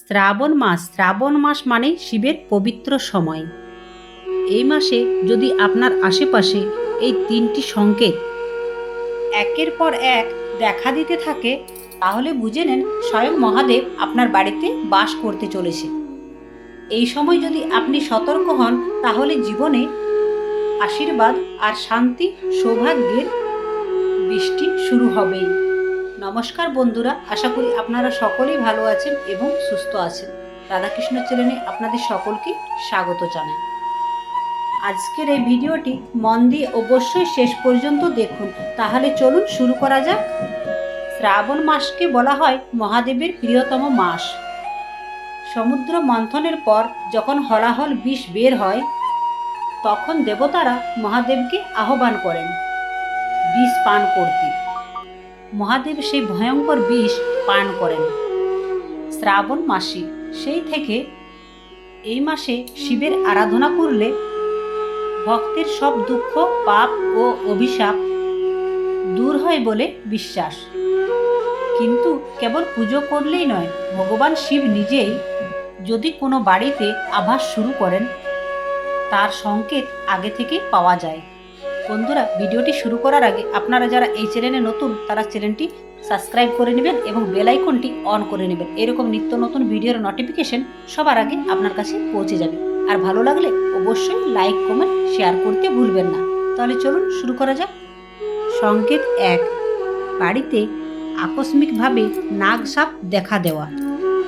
শ্রাবণ মাস শ্রাবণ মাস মানে শিবের পবিত্র সময়। এই মাসে যদি আপনার আশেপাশে এই তিনটি সংকেত একের পর এক দেখা দিতে থাকে, তাহলে বুঝে নেন স্বয়ং মহাদেব আপনার বাড়িতে বাস করতে চলেছে। এই সময় যদি আপনি সতর্ক হন, তাহলে জীবনে আশীর্বাদ আর শান্তি, সৌভাগ্যের বৃষ্টি শুরু হবেই। নমস্কার বন্ধুরা, আশা করি আপনারা সকলেই ভালো আছেন এবং সুস্থ আছেন। রাধাকৃষ্ণ চ্যানেলে আপনাদের সকলকে স্বাগত জানাই। আজকের এই ভিডিওটি মন দিয়ে অবশ্যই শেষ পর্যন্ত দেখুন। তাহলে চলুন শুরু করা যাক। শ্রাবণ মাসকে বলা হয় মহাদেবের প্রিয়তম মাস। সমুদ্র মন্থনের পর যখন হলাহল বিষ বের হয়, তখন দেবতারা মহাদেবকে আহ্বান করেন, বিষ পান করতে। মহাদেব সেই ভয়ঙ্কর বিষ পান করেন। শ্রাবণ মাসে সেই থেকে এই মাসে শিবের আরাধনা করলে ভক্তের সব দুঃখ, পাপ ও অভিশাপ দূর হয় বলে বিশ্বাস। কিন্তু কেবল পুজো করলেই নয়, ভগবান শিব নিজেই যদি কোনো বাড়িতে আভাস শুরু করেন, তার সংকেত আগে থেকেই পাওয়া যায়। বন্ধুরা, ভিডিওটি শুরু করার আগে আপনারা যারা এই চ্যানেলে নতুন, তারা চ্যানেলটি সাবস্ক্রাইব করে নেবেন এবং বেল আইকনটি অন করে নেবেন। এরকম নিত্য নতুন ভিডিওর নোটিফিকেশন সবার আগে আপনার কাছে পৌঁছে যাবে। আর ভালো লাগলে অবশ্যই লাইক কমেন্ট শেয়ার করতে ভুলবেন না। তাহলে চলুন শুরু করা যাক। সংকেত এক, বাড়িতে আকস্মিকভাবে নাগ সাপ দেখা দেওয়া।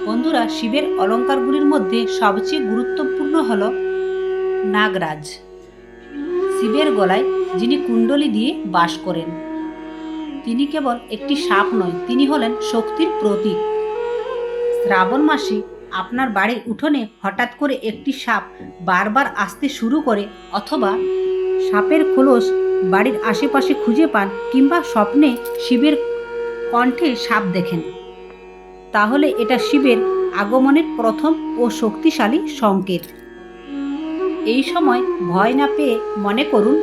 বন্ধুরা, শিবের অলঙ্কারগুলির মধ্যে সবচেয়ে গুরুত্বপূর্ণ হল নাগরাজ। শিবের গলায় যিনি কুণ্ডলী দিয়ে বাস করেন। তিনি কেবল একটি সাপ নয়, তিনি হলেন শক্তির প্রতীক। শ্রাবণ মাসে আপনার বাড়ির উঠোনে হঠাৎ করে একটি সাপ বারবার আসতে শুরু করে অথবা সাপের খোলস বাড়ির আশেপাশে খুঁজে পান কিংবা স্বপ্নে শিবের কণ্ঠে সাপ দেখেন। তাহলে এটা শিবের আগমনের প্রথম ও শক্তিশালী সংকেত। এই সময় ভয় না পেয়ে মনে করুন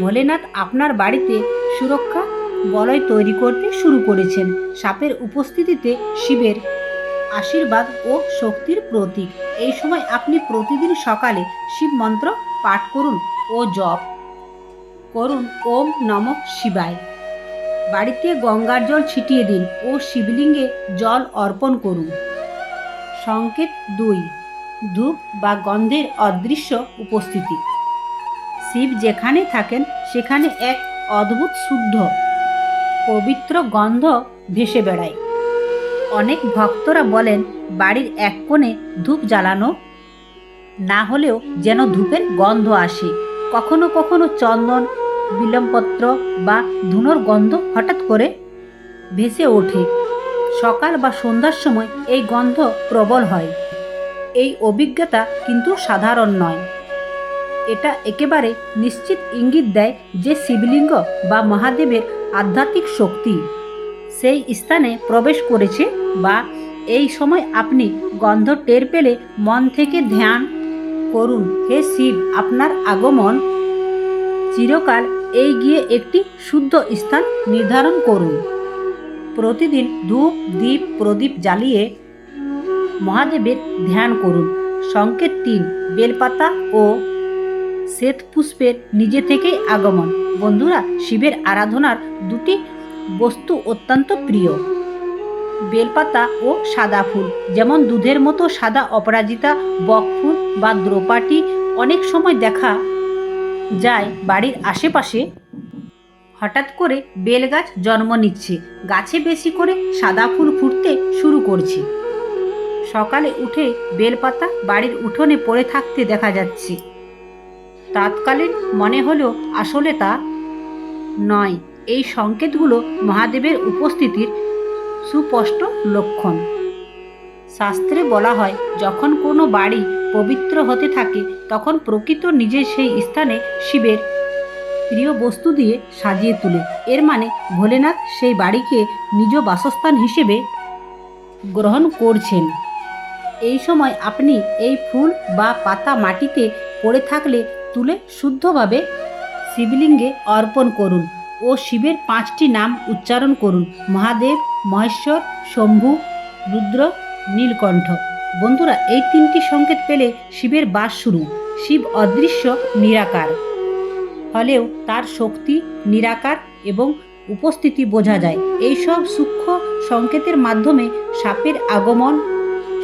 ভোলেনাথ আপনার বাড়িতে সুরক্ষা বলয় তৈরি করতে শুরু করেছেন। সাপের উপস্থিতিতে শিবের আশীর্বাদ ও শক্তির প্রতীক। এই সময় আপনি প্রতিদিন সকালে শিব মন্ত্র পাঠ করুন ও জপ করুন। ওম নম শিবায়। বাড়িতে গঙ্গার জল ছিটিয়ে দিন ও শিবলিঙ্গে জল অর্পণ করুন। সংকেত দুই। ধূপ বা গন্ধের অদৃশ্য উপস্থিতি। শিব যেখানে থাকেন, সেখানে এক অদ্ভুত শুদ্ধ, পবিত্র গন্ধ ভেসে বেড়ায়। অনেক ভক্তরা বলেন, বাড়ির এক কোণে ধূপ জ্বালানো না হলেও যেন ধূপের গন্ধ আসে। কখনো কখনো চন্দন বিলম্পত্র বা ধুনোর গন্ধ হঠাৎ করে ভেসে ওঠে। সকাল বা সন্ধ্যার সময় এই গন্ধ প্রবল হয়। এই অভিজ্ঞতা কিন্তু সাধারণ নয়। এটা একেবারে নিশ্চিত ইঙ্গিত দেয় যে শিবলিঙ্গ বা মহাদেবের আধ্যাত্মিক শক্তি। সেই স্থানে প্রবেশ করেছে বা এই সময় আপনি গন্ধ টের পেলে মন থেকে ধ্যান করুন। হে শিব, আপনার আগমন চিরকাল এই গিয়ে একটি শুদ্ধ স্থান নির্ধারণ করুন। প্রতিদিন ধূপ দ্বীপ প্রদীপ জ্বালিয়ে মহাদেবের ধ্যান করুন। সংকেত তিন, বেলপাতা ও শ্বেত পুষ্পের নিজে থেকেই আগমন। বন্ধুরা, শিবের আরাধনার দুটি বস্তু অত্যন্ত প্রিয়। বেলপাতা ও সাদা ফুল, যেমন দুধের মতো সাদা অপরাজিতা বকফুল বা দ্রৌপাটি অনেক সময় দেখা যায় বাড়ির আশেপাশে। হঠাৎ করে বেল গাছ জন্ম নিচ্ছে, গাছে বেশি করে সাদা ফুল ফুটতে শুরু করছে। সকালে উঠে বেলপাতা বাড়ির উঠোনে পড়ে থাকতে দেখা যাচ্ছে। তৎকালীন মনে হলো আসলে তা নয়। এই সংকেতগুলো মহাদেবের উপস্থিতির সুস্পষ্ট লক্ষণ। শাস্ত্রে বলা হয়, যখন কোনো বাড়ি পবিত্র হতে থাকে, তখন প্রকৃত নিজে সেই স্থানে শিবের প্রিয় বস্তু দিয়ে সাজিয়ে তোলে। এর মানে ভোলেনাথ সেই বাড়িকে নিজ বাসস্থান হিসেবে গ্রহণ করছেন। এই সময় আপনি এই ফুল বা পাতা মাটিতে পড়ে থাকলে তুলে শুদ্ধভাবে শিবলিঙ্গে অর্পণ করুন ও শিবের পাঁচটি নাম উচ্চারণ করুন। মহাদেব, মহেশ্বর, শম্ভু, রুদ্র, নীলকণ্ঠ। বন্ধুরা, এই তিনটি সংকেত পেলে শিবের বাস শুরু। শিব অদৃশ্য, নিরাকার। হলেও তার শক্তি নিরাকার এবং উপস্থিতি বোঝা যায়। এইসব সূক্ষ্ম সংকেতের মাধ্যমে সাপের আগমন,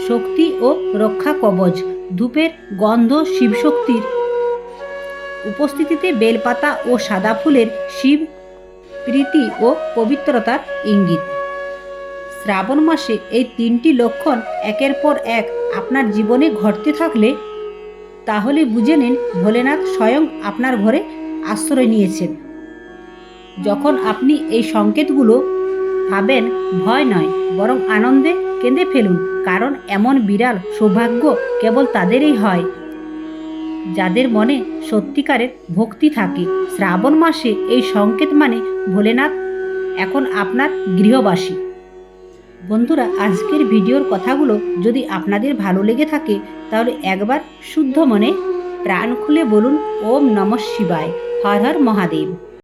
শক্তি ও রক্ষা কবচ, ধূপের গন্ধ শিবশক্তির উপস্থিতিতে বেলপাতা ও সাদা ফুলের শিব প্রীতি ও পবিত্রতার ইঙ্গিত। শ্রাবণ মাসে এই তিনটি লক্ষণ একের পর এক আপনার জীবনে ঘটতে থাকলে তাহলে বুঝে নিন ভোলেনাথ স্বয়ং আপনার ঘরে আশ্রয় নিয়েছেন। যখন আপনি এই সংকেতগুলো পাবেন ভয় নয়, বরং আনন্দে কেঁদে ফেলুন, কারণ এমন বিরাল সৌভাগ্য কেবল তাদেরই হয়। যাদের মনে সত্যিকারের ভক্তি থাকে, শ্রাবণ মাসে এই সংকেত মানে ভোলেনাথ, এখন আপনার গৃহবাসী। বন্ধুরা, আজকের ভিডিওর কথাগুলো যদি আপনাদের ভালো লেগে থাকে, তাহলে একবার শুদ্ধ মনে প্রাণ খুলে বলুন, ওম নম শিবায়। হর হর মহাদেব।